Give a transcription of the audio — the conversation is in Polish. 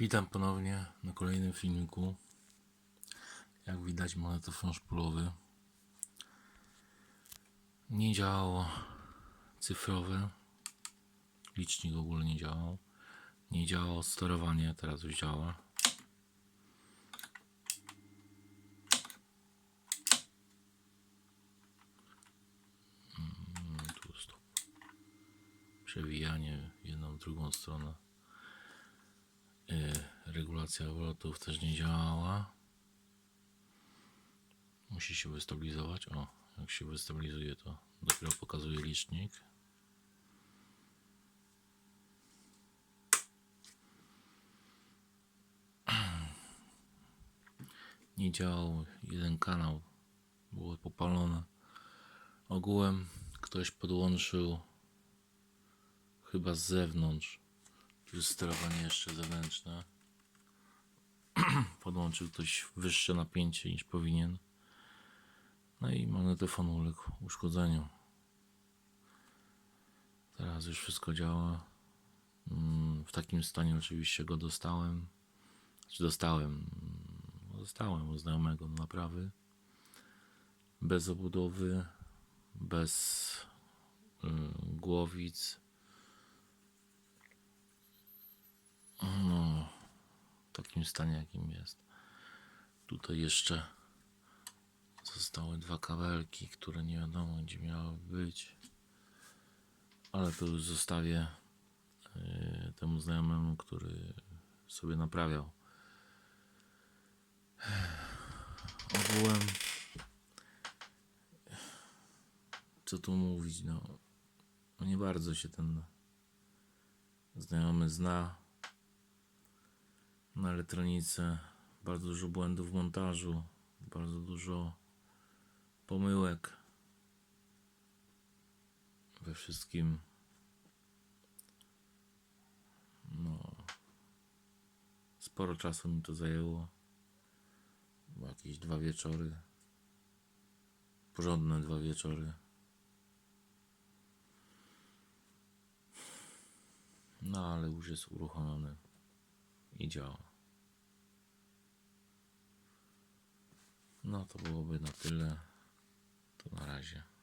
Witam ponownie na kolejnym filmiku. Jak widać magnetofon szpulowy. Nie działało cyfrowe. Licznik w ogóle nie działał. Nie działało sterowanie, teraz już działa. Mm. Przewijanie w jedną, w drugą stronę. Regulacja obrotów też nie działała. Musi się wystabilizować. O, jak się wystabilizuje, to dopiero pokazuje licznik. Nie działał jeden kanał, było popalone. Ogółem ktoś podłączył chyba z zewnątrz tu jest sterowanie jeszcze zewnętrzne. Podłączył ktoś wyższe napięcie niż powinien. No i magnetofon uległ uszkodzeniu. Teraz już wszystko działa. Mm, W takim stanie oczywiście go dostałem. Czy dostałem? Mm, Dostałem u znajomego naprawy. Bez obudowy, bez y, głowic. No, w takim stanie, jakim jest. Tutaj jeszcze zostały dwa kabelki, które nie wiadomo gdzie miały być. Ale to już zostawię y, temu znajomemu, który sobie naprawiał. Ogółem, co tu mówić, no, no nie bardzo się ten znajomy zna na elektronice. Bardzo dużo błędów w montażu, bardzo dużo pomyłek we wszystkim. No, sporo czasu mi to zajęło. Chyba Jakieś dwa wieczory. Porządne dwa wieczory. No, ale już jest uruchomiony i działa. No to byłoby na tyle. To na razie.